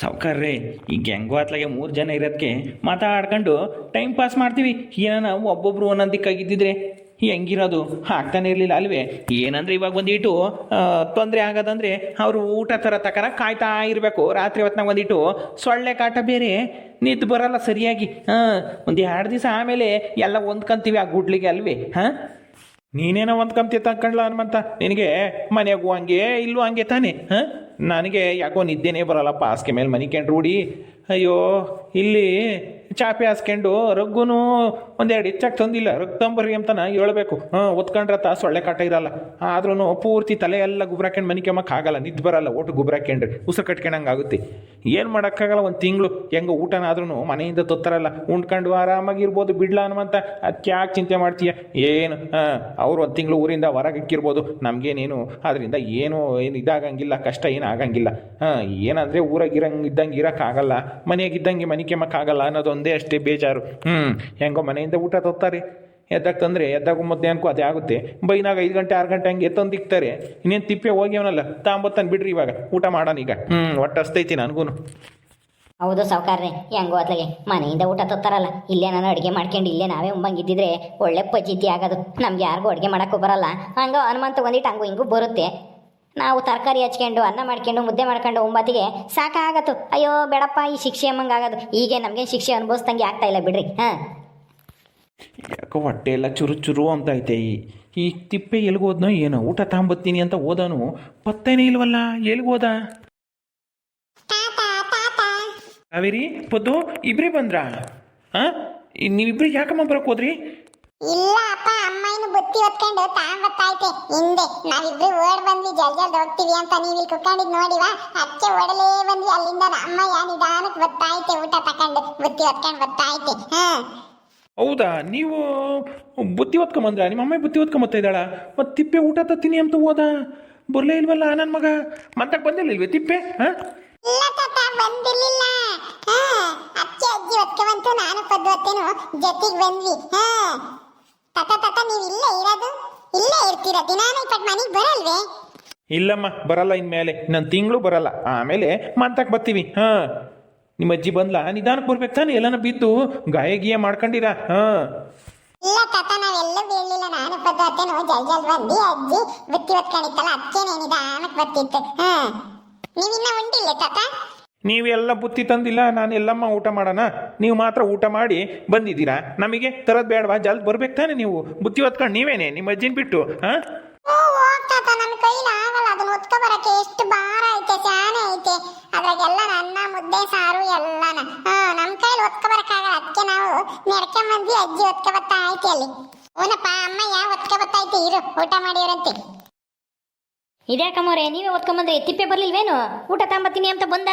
ಸಾವ್ಕಾರ್ರಿ ಈಗ ಹೆಂಗೋ ಅತ್ಲಾಗೆ ಮೂರು ಜನ ಇರೋದಕ್ಕೆ ಮಾತಾಡ್ಕೊಂಡು ಟೈಮ್ ಪಾಸ್ ಮಾಡ್ತೀವಿ. ಏನಾನ ಒಬ್ಬೊಬ್ರು ಒಂದೊಂದು ದಿಕ್ಕಾಗಿದ್ದಿದ್ರೆ ಹೆಂಗಿರೋದು? ಹಾಕ್ತಾನೆ ಇರಲಿಲ್ಲ ಅಲ್ವೇ? ಏನಂದ್ರೆ ಇವಾಗ ಒಂದಿಟ್ಟು ತೊಂದರೆ ಆಗೋದಂದ್ರೆ ಅವರು ಊಟ ಥರ ತಕರ ಕಾಯ್ತಾ ಇರಬೇಕು. ರಾತ್ರಿ ಹೊತ್ನಾಗ ಒಂದಿಟ್ಟು ಸೊಳ್ಳೆ ಕಾಟ ಬೇರೆ ನಿದ್ದು ಬರಲ್ಲ ಸರಿಯಾಗಿ. ಹಾಂ, ಒಂದು ಎರಡು ದಿವಸ ಆಮೇಲೆ ಎಲ್ಲ ಹೊಂದ್ಕೊಂತೀವಿ ಆ ಗುಡ್ಲಿಗೆ ಅಲ್ವೇ? ಹಾಂ? ನೀನೇನೋ ಹೊಂದ್ಕೊಂತೀಯ ತಕ್ಕಂಡ್ಲ ಅನ್ಮಂತ ಹನುಮಂತ? ನಿನಗೆ ಮನೆಗೂ ಹಂಗೆ ಇಲ್ಲೂ ಹಂಗೆ ತಾನೆ? ಹಾಂ? ನನಗೆ ಯಾಕೋ ನಿದ್ದೆನೇ ಬರಲ್ಲಪ್ಪ. ಹಾಸಿಗೆ ಮೇಲೆ ಮನಿಕೊಂಡು ರೂಢಿ ಅಯ್ಯೋ, ಇಲ್ಲಿ ಚಾಪೆ ಹಾಸ್ಕೊಂಡು ರಗ್ಗುನು ಒಂದೆರಡು ಹೆಚ್ಚಾಗಿ ತಂದಿಲ್ಲ. ರಕ್ತಂಬರಿ ಅಂತನ ಹೇಳ್ಬೇಕು. ಹಾಂ ಒತ್ಕೊಂಡ್ರತ್ತ ಸೊಳ್ಳೆ ಕಾಟ ಇರಲ್ಲ. ಆದ್ರೂ ಪೂರ್ತಿ ತಲೆ ಎಲ್ಲ ಗುಬ್ರ ಹಾಕೊಂಡು ಮನಿಕೆಮ್ಮಕ್ಕೆ ಆಗಲ್ಲ. ನಿದ್ದು ಬರಲ್ಲ, ಒಟ್ಟು ಗುಬ್ರ ಹಾಕೊಂಡ್ರಿ ಉಸಿರು ಕಟ್ಕೊಂಡಂಗೆ ಆಗುತ್ತೆ. ಏನು ಮಾಡೋಕ್ಕಾಗಲ್ಲ, ಒಂದು ತಿಂಗಳು. ಹೆಂಗೆ ಊಟನಾದ್ರೂ ಮನೆಯಿಂದ ತೊತ್ತರಲ್ಲ. ಉಂಡ್ಕೊಂಡು ಆರಾಮಾಗಿರ್ಬೋದು ಬಿಡ್ಲ ಅನ್ನುವಂಥ ಅದಕ್ಕೆ ಯಾಕೆ ಚಿಂತೆ ಮಾಡ್ತೀಯ? ಏನು? ಹಾಂ, ಅವ್ರು ಒಂದು ತಿಂಗಳು ಊರಿಂದ ಹೊರಗೆ ಇಕ್ಕಿರ್ಬೋದು ನಮಗೇನೇನು? ಅದರಿಂದ ಏನು ಏನು ಇದಾಗಂಗಿಲ್ಲ, ಕಷ್ಟ ಏನು ಆಗಂಗಿಲ್ಲ. ಹಾಂ, ಏನಂದರೆ ಊರಾಗಿರಂಗೆ ಇದ್ದಂಗೆ ಇರೋಕ್ಕಾಗಲ್ಲ ಮನೆಯಾಗ ಇದ್ದಂಗೆ ಮನೆ ಮಕ್ಕಾಗಲ್ಲ ಅನ್ನೋದೊಂದೇ ಅಷ್ಟೇ ಬೇಜಾರು. ಹ್ಞೂ ಹೆಂಗೋ ಮನೆಯಿಂದ ಊಟ ತೊತ್ತಾರೆ ಎದ್ದಾಗ ತಂದರೆ, ಎದ್ದಾಗ ಮುದ್ದೆ ಅನ್ಕೋ ಅದೇ ಆಗುತ್ತೆ. ಬೈನಾಗ ಐದು ಗಂಟೆ, ಆರು ಗಂಟೆ ಹಂಗೆ ಎತ್ತೊಂದು ಇಕ್ತಾರೆ. ಇನ್ನೇನು ತಿಪ್ಪೆ ಹೋಗ್ಯವನಲ್ಲ ತಾಂಬತ್ತಾನೆ ಬಿಡ್ರಿ ಇವಾಗ. ಊಟ ಮಾಡೋಣ ಈಗ. ಹ್ಞೂ ಒಟ್ಟು ಹಸ್ತೈತಿ ನನಗೂ ಹೌದು ಸಾವುಕಾರ್ರೆ, ಹೆಂಗೋ ಅತ್ಲಾಗೆ. ಮನೆಯಿಂದ ಊಟ ತತ್ತಾರಲ್ಲ ಇಲ್ಲೇ ನಾನು ಅಡುಗೆ ಮಾಡ್ಕೊಂಡು ಇಲ್ಲೇ ನಾವೇ ಉಂಬಂಗಿದ್ದಿದ್ರೆ ಒಳ್ಳೆ ಪಜೀತಿ ಆಗೋದು. ನಮ್ಗೆ ಯಾರಿಗೂ ಅಡುಗೆ ಮಾಡೋಕ್ಕೂ ಬರಲ್ಲ. ಹಂಗೋ ಹನುಮಂತ ಒಂದಿಟ್ಟು ಹಂಗೂ ಹಿಂಗೂ ಬರುತ್ತೆ. ನಾವು ತರಕಾರಿ ಹಚ್ಕೊಂಡು, ಅನ್ನ ಮಾಡ್ಕೊಂಡು, ಮುದ್ದೆ ಮಾಡ್ಕೊಂಡು ಒಂಬತ್ತಿಗೆ ಸಾಕಾಗತ್ತು. ಅಯ್ಯೋ, ಬೇಡಪ್ಪ, ಈ ಶಿಕ್ಷೆ ಅಮ್ಮಂಗಾಗೋದು ಹೀಗೆ ನಮಗೆ ಶಿಕ್ಷೆ ಅನುಭವಿಸ್ದಂಗೆ ಆಗ್ತಾ ಇಲ್ಲ ಬಿಡ್ರಿ, ಹಾಂ. ಯಾಕೋ ಹೊಟ್ಟೆ ಎಲ್ಲ ಚುರು ಚುರು ಅಂತ ಐತೆ ಈ. ತಿಪ್ಪೆ ಎಲ್ಗೋದ್ನೋ ಏನೋ, ಊಟ ತಗೊಂಬತ್ತೀನಿ ಅಂತ ಓದನು ಪತ್ತೇನೇ ಇಲ್ವಲ್ಲ ಎಲ್ಗೋದ ಕಾವೇರಿ, ಪದ್ದು, ಇಬ್ರೇ ಬಂದ್ರಾ? ಹಾಂ ನೀವಿಬ್ರು ಯಾಕಮ್ಮ ಬರಕ್ ಹೋದ್ರಿ? ಇಲ್ಲ ಅಪ್ಪ ಅಮ್ಮ ಇನ್ನು ಬುತ್ತಿ ಹೊತ್ಕೊಂಡು ತಾಂಬತ್ತೈತೆ ಹಿಂದೆ ನಾವಿಬ್ರು ಓಡ್ ಬಂದ್ವಿ. ಜಲ್ ಜಲ್ದ್ ಹೋಗ್ತೀವಿ ಅಂತ ನೀವು ಇಲ್ಲಿ ಕುತ್ಕೊಂಡಿದ್ ನೋಡಿವಾ ಅದಕ್ಕೆ ಓಡಲೇ ಬಂದ್ವಿ. ಅಲ್ಲಿಂದ ಅಮ್ಮ ಯಾ ನಿಧಾನಕ್ಕೆ ಬತ್ತೈತೆ ಊಟ ತಕೊಂಡು. ಬುತ್ತಿ ಹೊತ್ಕೊಂಡು ಬತ್ತಾಯ್ತೆ ಹಾ. ಹೌದಾ? ನೀವು ಬುತ್ತಿ ಹೊತ್ಕೊಂಬಂದ್ರ ನಿಮ್ಮ ಅಮ್ಮ ಬುತ್ತಿ ಹೊತ್ಕೊಂಬತ್ತಾ ಇದ್ದಾಳ? ಮತ್ತು ತಿಪ್ಪೆ ಊಟ ತತ್ತೀನಿ ಅಂತ ಹೋದ. ಬರ್ಲೇ ಇಲ್ವಲ್ಲ ನನ್ನ ಮಗ? ಮಂತಕ್ಕೆ ಬಂದಿಲ್ಲ ತಿಪ್ಪೆ? ಹಾಂ? ಇಲ್ಲ ತಾತ ಬಂದಿರ್ಲಿಲ್ಲ. ಹಾ. ಅಚ್ಚಿ ಅಜ್ಜಿ ಹೊತ್ಕೊಂಬಂತು ನಾನು ಪದ್ದು ಹೊತ್ತೇನು ಜೊತೆಗೆ ಬಂದ್ವಿ. ಹಾ. ತಾತ ತಾತ ನೀವು ಇಲ್ಲೇ ಇರೋದು? ಇಲ್ಲೇ ಇರ್ತೀರ? ದಿನಾನು ಇಪ್ಪತ್ತು ಮನೆಗೆ ಬರಲ್ವೇ? ಇಲ್ಲಮ್ಮ ಬರಲ್ಲ ಇನ್ಮೇಲೆ. ನನ್ನ ತಿಂಗಳು ಬರಲ್ಲ. ಆಮೇಲೆ ಮಂತಕ್ಕೆ ಬರ್ತೀವಿ. ಹಾ. ನಿಮ್ಮ ಅಜ್ಜಿ ಬಂದ್ಲಾ? ನಿಧಾನಕ್ಕೆ ಬರ್ಬೇಕು ತಾನೆ? ಎಲ್ಲನ ಬಿದ್ದು ಗಾಯ ಗೀಯ ಮಾಡ್ಕೊಂಡಿರಾ? ಹಾಂ. ಇಲ್ಲ ತಾತ ನಾವೆಲ್ಲ ಬೀಳಲಿಲ್ಲ. ನಾನು ಪದ್ಧತಿನು ಜಲ್ ಜಲ್ ಬಂದು ಅಜ್ಜಿ. ಬುತ್ತಿ ಹೊತ್ಕೊಂಡಿತ್ತಲ್ಲ ಅದಕ್ಕೇನೆ ನಿಧಾನಕ್ಕೆ ಬರ್ತಿತ್ತು. ಹಾ. ನೀವಿನ್ನ ಉಂಡಿಲ್ಲ ತಾತ? ನೀವೆಲ್ಲ ಬುತ್ತಿ ತಂದಿಲ್ಲ, ನಾನು ಎಲ್ಲಮ್ಮ ಊಟ ಮಾಡೋಣ? ನೀವು ಮಾತ್ರ ಊಟ ಮಾಡಿ ಬಂದಿದ್ದೀರಾ? ನಮಗೆ ತರದ್ ಬೇಡವಾ? ಜಲ್ದಿ ಬರ್ಬೇಕು ತಾನೆ ನೀವು. ಬುತ್ತಿ ಹೊತ್ಕೊಂಡು ನೀವೇನೆ, ನಿಮ್ಮ ಅಜ್ಜಿನ ಬಿಟ್ಟು, ಹಾಂ? ಎಷ್ಟು ಭಾರ ಐತೆ ಸ್ಯಾನೆ ಐತೆ. ಅದ್ರಾಗೆಲ್ಲ ಅನ್ನ ಮುದ್ದೆ, ಸಾರು, ಎಲ್ಲಾನ. ಹಾ, ನಮ್ ಕೈಲಿ ಹೊತ್ಕೊ ಬರಕಾಗಲ್ಲ ಅದಕ್ಕೆ ನಾವು ನೆಡ್ಕೊಂಬಂದ್ವಿ ಅಜ್ಜಿ ಹೊತ್ಕೊ ಬತ್ತಾ ಐತೆ ಅಲ್ಲಿ. ಓನಪ್ಪ ಅಮ್ಮ ಯಾವ ಬತ್ತಾ ಬತ್ತೈತೆ ಇರು, ಊಟ ಮಾಡಿರಂತೆ ಇದ್ಯಾಕಮ್ಮವ್ರೆ ನೀವೇ ಓದ್ಕೊಂಬಂದ್ರೆ ತಿಪ್ಪೆ ಬರ್ಲಿಲ್ವೇನು? ಊಟ ತಗೊಂಬತ್ತೀನಿ ಅಂತ ಬಂದ?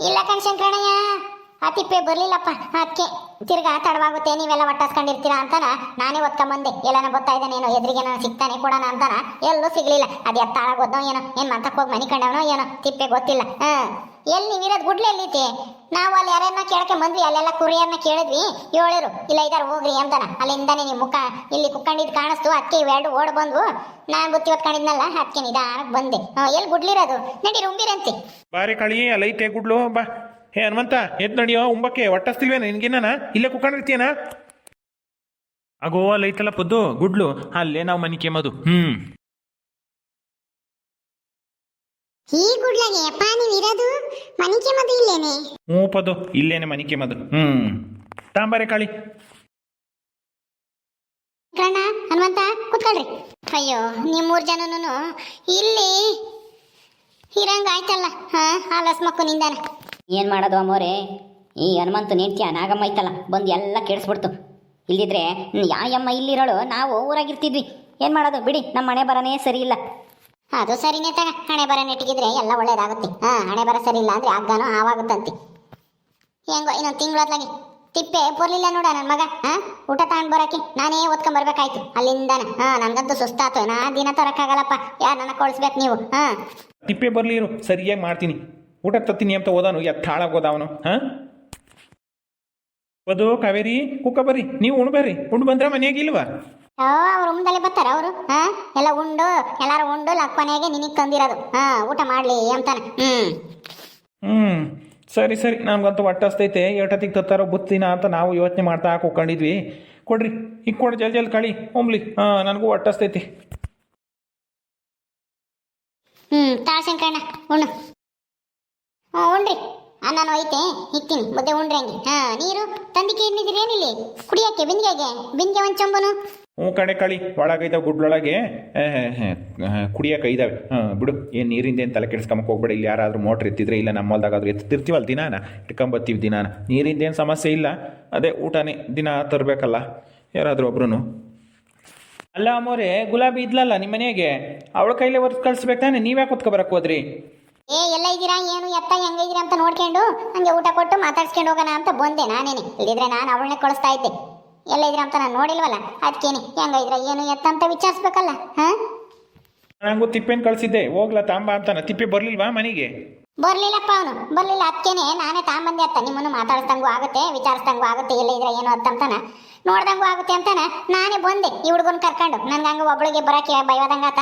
ಇಲ್ಲ ಕಣ್ ಶಂಕರಣ್ಣಯ್ಯ, ಆ ತಿಪ್ಪೆ ಬರ್ಲಿಲ್ಲಪ್ಪ, ಅದಕ್ಕೆ ತಿರ್ಗಾ ತಡವಾಗುತ್ತೆ, ನೀವೆಲ್ಲ ಒಟ್ಟಾಸ್ಕೊಂಡಿರ್ತೀರಾ ಅಂತಾನ ನಾನೇ ಒತ್ಕೊಂಬಂದೆ ಎಲ್ಲಾನ ಗೊತ್ತಾ ಇದ್ದಾನೇನೋ ಎದುರಿಗೆ ನಾನು ಸಿಗ್ತಾನೆ ಕೊಡೋಣ ಅಂತಾನ ಎಲ್ಲೂ ಸಿಗ್ಲಿಲ್ಲ. ಅದು ಎತ್ತಾಳಾಗೋದ್ನೋ ಏನೋ, ಏನ್ ಮಂತಕ್ಕೆ ಹೋಗಿ ಮನಿ ಕಂಡವನೋ ಏನೋ, ತಿಪ್ಪೆ ಗೊತ್ತಿಲ್ಲ. ಹಾ. ಎಲ್ಲಿ ನೀವಿರೋದು ಗುಡ್ಲೆ ಎಲ್ಲಿದೆ ನಾವು ಅಲ್ಲಿ ಯಾರನ್ನ ಕೇಳಕ್ಕೆ ಬಂದ್ವಿ ಅಲ್ಲೆಲ್ಲ ಕುರಿಯನ್ನ ಕೇಳಿದ್ವಿ. ಹೇಳಿರು ಇಲ್ಲ ಇದಾರೆ ಹೋಗ್ರಿ ಅಂತಾನ. ಅಲ್ಲಿಂದಾನೆ ನಿಮ್ಮ ಮುಖ ಇಲ್ಲಿ ಕುಕ್ಕಂಡಿದ್ದು ಕಾಣಿಸ್ತು ಅದಕ್ಕೆ ಇವೆರಡು ಓಡ್ ಬಂದ್ವು. ನಾನು ಬುತ್ತಿ ಹೊತ್ಕೊಂಡಿದ್ನಲ್ಲ ಅದಕ್ಕೆ ನಿಧಾನಕ್ಕೆ ಬಂದೆ. ಹಾ, ಎಲ್ಲಿ ಗುಡ್ಲಿರೋದು? ನಡಿ ರುಂಬಿರಂತೆ ಬಾರಿ ಕಳಿ ಅಲೈತೆ ಗುಡ್ಲು ಬಾ. ಹೇ ಹನುಮಂತ ಎದ್ ನಡಿಯೋ ಉಂಬಕ್ಕೆ ಒಟ್ಟಸ್ತಿಲ್ವೇನ ನಿನ್ಗಿನ್ನ ಇಲ್ಲೇ ಕುಕ್ಕಂಡಿರ್ತೀಯನ? ಆಗೋ ಅಲ್ಲೈತಲ್ಲ ಪದ್ದು ಗುಡ್ಲು ಅಲ್ಲೇ ನಾವು ಮನೆ ಕೇಮದು ಹ್ಮ್. ಈ ಗುಡ್ಲನೆ ಅಪ್ಪ ಇರೋದು? ಮನಿಕೆ ಮದು ಇಲ್ಲೇನೆ? ಹ್ಞೂ ಇಲ್ಲೇನೆ ಮನಿ ಕೆಮ್ಮದು ಹ್ಮ್. ತಾಂಬಾರೆ ಕಾಳಿ. ಕಣ್ಣ ಹನುಮಂತ ಕೂತ್ಕೊಳ್ರಿ. ಅಯ್ಯೋ ನೀವು ಮೂರು ಜನನು ಇಲ್ಲಿ ಇರಂಗ ಆಯ್ತಲ್ಲ ಹಾ ಆಲಸ್ ಮಕ್ಕು ನಿಂದಾನೆ. ಏನು ಮಾಡೋದು ಅಮ್ಮೋರೆ? ಈ ಹನುಮಂತ ನಿಂತ್ಯ ನಾಗಮ್ಮ ಐತಲ್ಲ ಬಂದು ಎಲ್ಲ ಕೆಡಿಸ್ಬಿಡ್ತು. ಇಲ್ದಿದ್ರೆ ಯಾಯಮ್ಮ ಇಲ್ಲಿರೋಳು ನಾವು ಊರಾಗಿರ್ತಿದ್ವಿ ಏನು ಮಾಡೋದು? ಬಿಡಿ ನಮ್ಮ ಮನೆ ಬರನೇ ಸರಿ ಇಲ್ಲ. ಅದು ಸರಿನೇ ತಗ. ಹಣೆ ಬರ ನೆಟ್ಟಿಗಿದ್ರೆ ಎಲ್ಲ ಒಳ್ಳೇದಾಗುತ್ತೆ. ಹಾ, ಹಣೆ ಬರ ಸರಿ ಇಲ್ಲ ಅಂದ್ರೆ ಆಗ್ಗಾನೋ ಆವಾಗುತ್ತಂತೆ ಹೆಂಗೋ, ಇನ್ನೊಂದು ತಿಂಗಳೊತ್ಲಾಗಿ ತಿಪ್ಪೆ ಬರ್ಲಿಲ್ಲ ನೋಡ ನನ್ನ ಮಗ. ಹಾ, ಊಟ ತಗೊಂಡ್ ಬರಕ್ಕೆ. ನಾನೇ ಓದ್ಕೊಂಡ್ ಬರ್ಬೇಕಾಯ್ತು. ಅಲ್ಲಿಂದಾನ. ಹಾ, ನನ್ಗಂತೂ ಸುಸ್ತಾತು. ನಾ ದಿನ ತರಕ್ಕಾಗಲ್ಲಪ್ಪ. ಯಾರು ನನ್ನ ಕಳಿಸ್ಬೇಕು ನೀವು? ಹಾ. ತಿಪ್ಪೆ ಬರ್ಲಿ ಇರು. ಸರಿಯಾಗಿ ಮಾಡ್ತೀನಿ. ಊಟ ತತ್ತೀನಿ ಅಂತ ಓದಾನು. ಎತ್ತಾಳಾಗೋದ ಅವನು ಹಾ? ಓದು, ಕಾವೇರಿ, ಕುಕ್ಕ ಬರ್ರಿ. ನೀವು ಉಣ್ಬೇರಿ ಉಂಡು ಬಂದ್ರ ಮನೆಯಾಗ ಇಲ್ವಾ? ಓ ಅವ್ರ ರೂಮ್ದಲ್ಲಿ ಬರ್ತಾರ ಅವರು? ಹಾ? ಎಲ್ಲ ಉಂಡು ಎಲ್ಲಾರು ಉಂಡು ಲಕ್ಕೊನೆಗೆ ನಿನಗ್ ತಂದಿರೋದು. ಹಾ ಊಟ ಮಾಡ್ಲಿ ಅಂತಾನೆ. ಹ್ಮ್. ಹ್ಮ್. ಸರಿ ಸರಿ. ನಮ್ಗಂತೂ ಹೊಟ್ಟಸ್ತೈತೆ ಏಟತ್ತಿಗೆ ತತ್ತಾರೋ ಬುತ್ತಿನ ಅಂತ ನಾವು ಯೋಚನೆ ಮಾಡ್ತಾ ಹಾಕೊಂಡಿದ್ವಿ ಕೊಡ್ರಿ ಈಗ ಕೊಡಿ ಜಲ್ ಜಲ್ ಕಳಿ. ಹೋಮ್ಲಿ ಹಾಂ ನನಗೂ ಹೊಟ್ಟಸ್ತೈತಿ ಹ್ಮ್ ತಾ ಶಂಕರಣ್ಣ ಉಣ್ಣು. ಹ್ಞೂ ಉಣ್ರಿ ನಾನು ಐತೆ ಇಕ್ತೀನಿ. ಮುದ್ದೆ ಉಂಡ್ರಿ ಹಂಗೆ? ಹಾ ನೀರು? ತಂದಿಕೆ ಏನಿಲ್ಲ? ಕುಡಿಯಕ್ಕೆ ಬಿಂದಿಗೆಗೆ? ಬಿಂದಿಗೆ ಒಂದು ಚೊಂಬನು? ಹ್ಞೂ ಕಣೆ ಕಳಿ ಒಳಗೈದಾವೆ ಗುಡ್ಲೊಳಗೆ. ಕುಡಿಯೋಕೆ ಐದಾವೆ ಹಾಂ ಬಿಡು, ಏನು ನೀರಿಂದ ಏನು ತಲೆ ಕೆಡಿಸ್ಕೊಂಬಕ್ಕೆ ಹೋಗ್ಬೇಡ, ಇಲ್ಲಿ ಯಾರಾದರೂ ಮೋಟ್ರ್ ಎತ್ತಿದ್ರೆ ಇಲ್ಲ, ನಮ್ಮ ಹೊಲ್ದಾಗಾದ್ರೂ ಎತ್ತಿರ್ತೀವಲ್ಲ ದಿನಾನ? ಇಟ್ಕೊಂಬತ್ತೀವಿ ದಿನಾನ. ನೀರಿಂದ ಏನು ಸಮಸ್ಯೆ ಇಲ್ಲ. ಅದೇ ಊಟನೇ, ದಿನ ತರಬೇಕಲ್ಲ, ಯಾರಾದರೂ ಒಬ್ರು ಅಲ್ಲ ಅಮ್ಮೋರೆ ಗುಲಾಬಿ ಇದ್ಲಲ್ಲ ನಿಮ್ಮ ಮನೆಗೆ? ಅವಳ ಕೈಲೇ ಹೊರ್ತು ಕಳಿಸ್ಬೇಕು ತಾನೆ, ನೀವ್ಯಾಕೆ ಕೂತ್ಕೊಬರಕ್ಕೆ ಹೋದ್ರಿ? ಏ, ಎಲ್ಲ ಇದ್ದೀರಾ? ಏನು, ಎತ್ತ ಹೆಂಗಿದ್ದೀರಾ ಅಂತ ನೋಡ್ಕೊಂಡು, ಹಂಗೆ ಊಟ ಕೊಟ್ಟು ಮಾತಾಡ್ಸ್ಕೊಂಡು ಹೋಗೋಣ ಅಂತ ಬಂದೆ ನಾನೇನೆ. ಇಲ್ಲಿದ್ರೆ ನಾನು ಅವಳನ್ನೇ ಕಳಿಸ್ತಾ ಇದ್ದೆ. ಎಲ್ಲ ಇದ್ರ ಅಂತ ನಾನು ನೋಡಿಲ್ವಲ್ಲ? ಅದಕ್ಕೇನೆ ಹೆಂಗಿದ್ರ ಏನು ಎತ್ತ ಅಂತ ವಿಚಾರಿಸ್ಬೇಕಲ್ಲ ಹಾ? ನನಗೂ ತಿಪ್ಪೆನ್ ಕಳಿಸಿದ್ದೆ ಹೋಗ್ಲಾ ತಾಂಬ ಅಂತಾನ. ತಿಪ್ಪೆ ಬರ್ಲಿಲ್ವಾ ಮನೆಗೆ? ಬರ್ಲಿಲ್ಲಪ್ಪ ಅವನು ಬರ್ಲಿಲ್ಲ ಅದಕ್ಕೇನೆ ನಾನೇ ತಾಂಬಂದೆ ಅತ್ತ ನಿಮ್ಮನ್ನು ಮಾತಾಡಿಸ್ದಂಗೂ ಆಗುತ್ತೆ ವಿಚಾರಿಸ್ದಂಗೂ ಆಗುತ್ತೆ ಎಲ್ಲ ಇದ್ರೆ ಏನು ಅಂತಂತಾನ ನೋಡ್ದಂಗೂ ಆಗುತ್ತೆ ಅಂತಾನ ನಾನೇ ಬಂದೆ ಈ ಹುಡುಗನ್ ಕರ್ಕೊಂಡು. ನನ್ಗೆ ಹಂಗ ಒಬ್ಳಿಗೆ ಬರೋಕೆ ಭಯವಾದಂಗ ಆತ.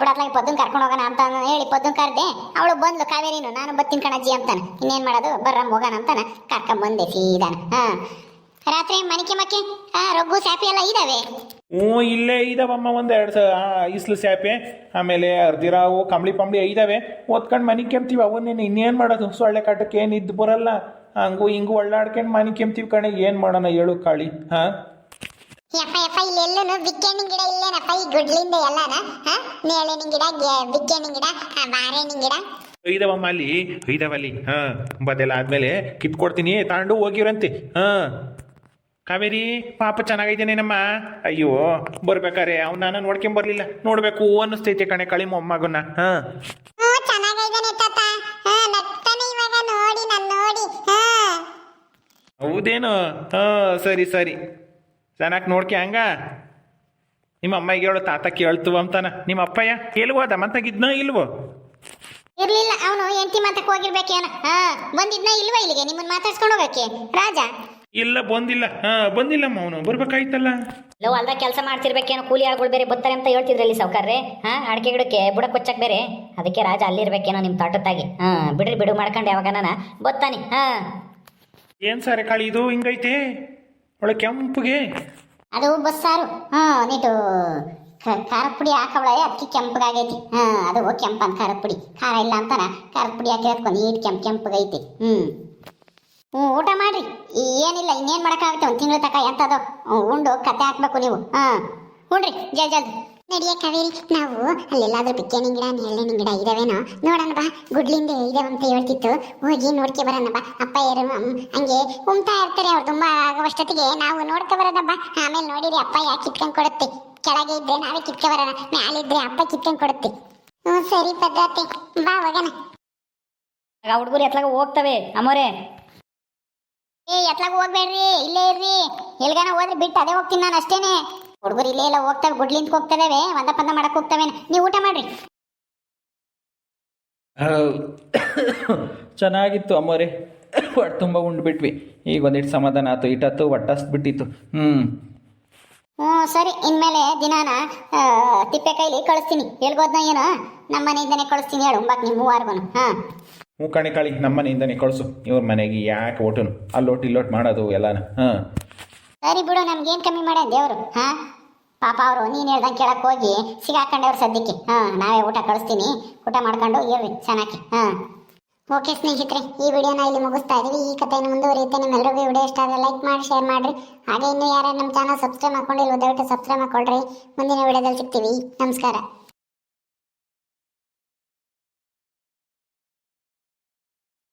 ಬಿಡತ್ಲಾಗಿ ಪದ್ದನ್ ಕರ್ಕೊಂಡು ಹೋಗೋಣ ಅಂತ ಹೇಳಿ ಪದ್ದನ್ ಕರ್ದೆ ಅವಳು ಬಂದ್ಲು ಕಾವೇರಿನು ನಾನು ಬತ್ತಿನ ಕಣಜ್ಜಿ ಅಂತಾನ. ಇನ್ನೇನ್ ಮಾಡೋದು ಬರ್ರ ಹೋಗೋಣ ಅಂತಾನ ಕರ್ಕೊಂಡ್ ಬಂದೆ ಸೀದಾನ ಹಾ. ರಾತ್ರಿ ಮನಿಕೆ ಮಕ್ಕೆ ಆ, ರೊಗ್ಗು ಸ್ಯಾಪಿ ಎಲ್ಲ ಇದಾವೆ? ಹ್ಞೂ ಇಲ್ಲೇ ಇದಾವಮ್ಮ ಒಂದು ಎರಡು ಸ ಇಸ್ಲು ಸ್ಯಾಪೆ ಆಮೇಲೆ ಅರ್ಧಿರಾವು ಕಂಬಳಿ ಪಂಬಳಿ ಐದಾವೆ. ಓದ್ಕೊಂಡು ಮನೆ ಕೆಮ್ತೀವಿ ಅವನ್ನೇನು ಇನ್ನೇನು ಮಾಡೋದು? ಸೊಳ್ಳೆ ಕಾಟಕ್ಕೆ ಏನು ಇದ್ದು ಬರಲ್ಲ? ಹಂಗು ಹಿಂಗು ಒಳ್ಳಾಡ್ಕೊಂಡು ಮನೆ ಕೆಮ್ತೀವಿ ಕಣೆ ಏನು ಮಾಡೋಣ ಹೇಳು ಕಾಳಿ ಹಾಂ? ಯಪ್ಪ ಯಪ್ಪ ಇಲ್ಲೆಲ್ಲೂ ಬಿಕ್ಕಣ್ಣಿನ ಗಿಡ ಇಲ್ಲೇನಪ್ಪ ಈ ಗುಡ್ಲಿಂದ ಎಲ್ಲಾನ? ಹಾ? ನೇಳಿನ ಗಿಡ ಬಿಕ್ಕಣ್ಣಿನ ಗಿಡ ಬಾರೆಹಣ್ಣಿನ ಗಿಡ? ಐದವಮ್ಮ ಅಲ್ಲಿ ಐದವಲ್ಲಿ ಹಾಂ ಬದೆಲ್ಲ ಆದಮೇಲೆ ಕಿತ್ಕೊಡ್ತೀನಿ ತಾಂಡು ಹೋಗಿರಂತೆ ಹಾಂ? ಕಾವೇರಿ ಪಾಪ ಚೆನ್ನಾಗೈತೇನೇನಮ್ಮ ಅಯ್ಯೋ ಬರ್ಬೇಕಾರೆ ಅವ್ನು ನಾನು ನೋಡ್ಕೊಂಬರ್ಲಿಲ್ಲ ನೋಡ್ಬೇಕು ಅನ್ನಿಸ್ತೈತೆ ಕಣೆ ಕಳಿ ಮೊಮ್ಮಗನ್ನ. ಹಾಂ. ಹ್ಞೂ ಚೆನ್ನಾಗೈದಾನೆ ತಾತ. ಹಾ ನಗ್ತಾನೆ ಇವಾಗ ನೋಡಿ ನಾನು ನೋಡಿ. ಹಾ ಹೌದೇನು? ಹಾಂ ಸರಿ ಸರಿ. ಚೆನ್ನಾಗಿ ನೋಡ್ಕೆ ಹಂಗ? ನಿಮ್ಮ ಅಮ್ಮ ಹೇಳು ತಾತ ಕೇಳ್ತು ಅಂತಾನ. ನಿಮ್ಮ ಅಪ್ಪಯ್ಯ ಕೇಳುವ ಮತ್ತಾಗಿದ್ನ ಇಲ್ವೋ? ಇರ್ಲಿಲ್ಲ. ಅವನು ಎಂಟಿ ಮಾತಕ್ಕೆ ಹೋಗಿರ್ಬೇಕೇನ. ಹಾ ಬಂದಿದ್ನ ಇಲ್ವಾ ಇಲ್ಲಿಗೆ? ನಿಮ್ಮನ್ನ ಮಾತಾಡ್ಸ್ಕೊಂಡು ಹೋಗಕ್ಕೆ? ರಾಜ? ಇಲ್ಲ ಬಂದಿಲ್ಲ. ಹಾಂ ಬಂದಿಲ್ಲಮ್ಮ ಅವನು. ಬರ್ಬೇಕಾಯ್ತಲ್ಲ? ಲೋ ಅಲ್ದ ಕೆಲಸ ಮಾಡ್ತಿರ್ಬೇಕೇನೋ ಕೂಲಿ ಆಳ್ಗಳು ಬೇರೆ ಬರ್ತಾರೆ ಅಂತ ಹೇಳ್ತಿದ್ರಲ್ಲಿ ಸಾವುಕಾರ್ರೆ. ಹಾ ಅಡಿಕೆ ಗಿಡಕ್ಕೆ ಬುಡ ಕೊಚ್ಚಕ್ ಬೇರೆ. ಅದಕ್ಕೆ ರಾಜ ಅಲ್ಲಿರ್ಬೇಕೇನೋ ನಿಮ್ಮ ತೋಟದಾಗಿ. ಹಾ ಬಿಡ್ರಿ ಬಿಡು ಮಾಡ್ಕೊಂಡು ಯಾವಾಗ ನಾನು. ಬತ್ತಾನಿ ಹಾ. ಏನ್ ಸಾರೆ ಕಾಳಿ ಇದು? ಹಿಂಗೈತೆ? ಒಳ್ಳೆ ಕೆಂಪುಗೆ? ಅದು ಬಸ್ಸಾರು. ಹಾ ನೀಟು. ಖಾರ ಖಾರದ ಪುಡಿ ಹಾಕವಳೆ ಅದಕ್ಕೆ ಕೆಂಪಗಾಗೈತಿ. ಹಾ ಅದು ಕೆಂಪ ಅಂತ ಖಾರದ ಪುಡಿ. ಖಾರ ಇಲ್ಲ ಅಂತಾನ ಖಾರದ ಪುಡಿ ಹಾಕಿ ಹಾಕೊಂಡು ನೀಟ್ ಕೆಂಪ್ ಕೆಂಪಗೈತಿ. ಹ್ಮ್. ಹ್ಞೂ, ಊಟ ಮಾಡ್ರಿ. ಏನಿಲ್ಲ, ಇನ್ನೇನ್ ಮಾಡಕ್ಕಾಗುತ್ತೆ? ಒಂದು ತಿಂಗಳ ತಕ ಎಂತದ. ಉಂಡು ಕತೆ ಹಾಕ್ಬೇಕು ನೀವು. ಹಾ. ಉಣ್ರಿ ಜಲ್, ಜಲ್ದಿ. ನಡಿಯ ಕಾವೇರಿ, ನಾವು ಅಲ್ಲೆಲ್ಲಾದ್ರೂ ಬಿಕ್ಕೇನಿ ಗಿಡ, ನೆರಳಿನ ಗಿಡ ಇದಾವೇನೋ? ನೋಡೋಣ ಬಾ, ಗುಡ್ಲಿಂದ ಇದಾವಂತ ಹೇಳ್ತಿತ್ತು. ಹೋಗಿ ನೋಡ್ಕೆ ಬರೋಣ ಬಾ. ಅಪ್ಪ ಯಾರು ಹಂಗೆ ಉಮ್ತಾ ಇರ್ತಾರೆ ಅವ್ರು ತುಂಬಾ ಆಗುವಷ್ಟೊತ್ತಿಗೆ. ನಾವು ನೋಡ್ಕೊ ಬರೋಣ ಆಮೇಲೆ ನೋಡಿರಿ ಅಪ್ಪ ಯಾಕೆ ಕಿತ್ಕೊಂಡ್ ಕೊಡುತ್ತೆ. ಕೆಳಗೆ ಇದ್ರೆ ನಾವೇ ಕಿತ್ಕೊ ಬರೋಣ. ಮ್ಯಾಲಿದ್ರೆ ಅಪ್ಪ ಕಿತ್ಕೊಂಡ್ ಕೊಡುತ್ತೆ. ಹ್ಞೂ, ಸರಿ ಪದ್ಧತಿ ಬಾ, ಹೋಗೋಣ. ಹುಡುಗರು ಎತ್ಲಾಗ ಹೋಗ್ತವೆ ಅಮ್ಮೋರೆ ಏ ಎತ್ಲಾಗ ಹೋಗ್ಬೇಡ್ರಿ ಇಲ್ಲೇ ಇರ್ರಿ. ಎಲ್ಗಾನ ಹೋದ್ರೆ ಬಿಟ್ಟು ಅದೇ ಹೋಗ್ತೀನಿ ನಾನು ಅಷ್ಟೇನೆ. ಹುಡುಗರು ಇಲ್ಲೇ ಎಲ್ಲ ಹೋಗ್ತವೆ ಗುಡ್ಲಿಂದ ಹೋಗ್ತವೆ ಒಂದ ಪಂದ ಮಾಡಕ್ ಹೋಗ್ತವೆ ನೀವು ಊಟ ಮಾಡ್ರಿ. ಚೆನ್ನಾಗಿತ್ತು ಅಮ್ಮೋರಿ. ಹೊಟ್ಟೆ ತುಂಬ ಉಂಡ್ಬಿಟ್ವಿ. ಈಗ ಒಂದಿಟ್ಟು ಸಮಾಧಾನ ಆಯ್ತು. ಇಟ್ಟತ್ತು ಹೊಟ್ಟಸ್ಟ್ ಬಿಟ್ಟಿತ್ತು. ಹ್ಞೂ ಹ್ಞೂ ಸರಿ. ಇನ್ಮೇಲೆ ದಿನಾನ ತಿಪ್ಪೆ ಕೈಲಿ ಕಳಿಸ್ತೀನಿ. ಎಲ್ಗೋದ್ನ ಏನು? ನಮ್ಮ ಮನೆಯಿಂದನೇ ಕಳಿಸ್ತೀನಿ ಹೇಳು. ಉಂಬಾಕ್ ನಿಮ್ಮ ಮೂವಾರ್ಗು ಹಾಂ. ಹ್ಞೂ ಕಣಿ ಕಾಳಿ ನಮ್ಮ ಮನೆಯಿಂದನೇ ಕಳಿಸು. ಇವ್ರ ಮನೆಗೆ ಯಾಕೆ ಓಟನು? ಅಲ್ಲೋಟ್ ಇಲ್ಲೋಟ್ ಮಾಡೋದು ಎಲ್ಲಾನ. ಹಾಂ. ಸರಿ ಬಿಡು, ನಮ್ಗೇನು ಕಮ್ಮಿ ಮಾಡ ದೇವರು. ಹಾಂ? ಪಾಪ ಅವರು, ನೀನು ಹೇಳ್ದಂಗೆ ಕೇಳಕ್ಕೆ ಹೋಗಿ ಸಿಗಾಕೊಂಡವ್ರು ಸದ್ಯಕ್ಕೆ. ಹಾಂ, ನಾವೇ ಊಟ ಕಳಿಸ್ತೀನಿ. ಊಟ ಮಾಡ್ಕೊಂಡು ಇರ್ರಿ, ಚೆನ್ನಾಗಿ. ಹಾಂ. ಓಕೆ ಸ್ನೇಹಿತರೆ, ಈ ವಿಡಿಯೋನ ಇಲ್ಲಿ ಮುಗಿಸ್ತಾ ಇದೀವಿ. ಈ ಕಥೆಯನ್ನು ಮುಂದುವರಿಯುತ್ತೆ. ನಿಮ್ಮೆಲ್ಲರಿಗೂ ವಿಡಿಯೋ ಇಷ್ಟ ಆದರೆ ಲೈಕ್ ಮಾಡಿ, ಶೇರ್ ಮಾಡಿರಿ. ಹಾಗೆ ಇನ್ನೂ ಯಾರು ನಮ್ಮ ಚಾನಲ್ ಸಬ್ಸ್ಕ್ರೈಬ್ ಮಾಡ್ಕೊಂಡಿಲ್ವೋ, ದಯವಿಟ್ಟು ಸಬ್ಸ್ಕ್ರೈಬ್ ಮಾಡ್ಕೊಳ್ರಿ. ಮುಂದಿನ ವಿಡಿಯೋದಲ್ಲಿ ಸಿಗ್ತೀವಿ. ನಮಸ್ಕಾರ.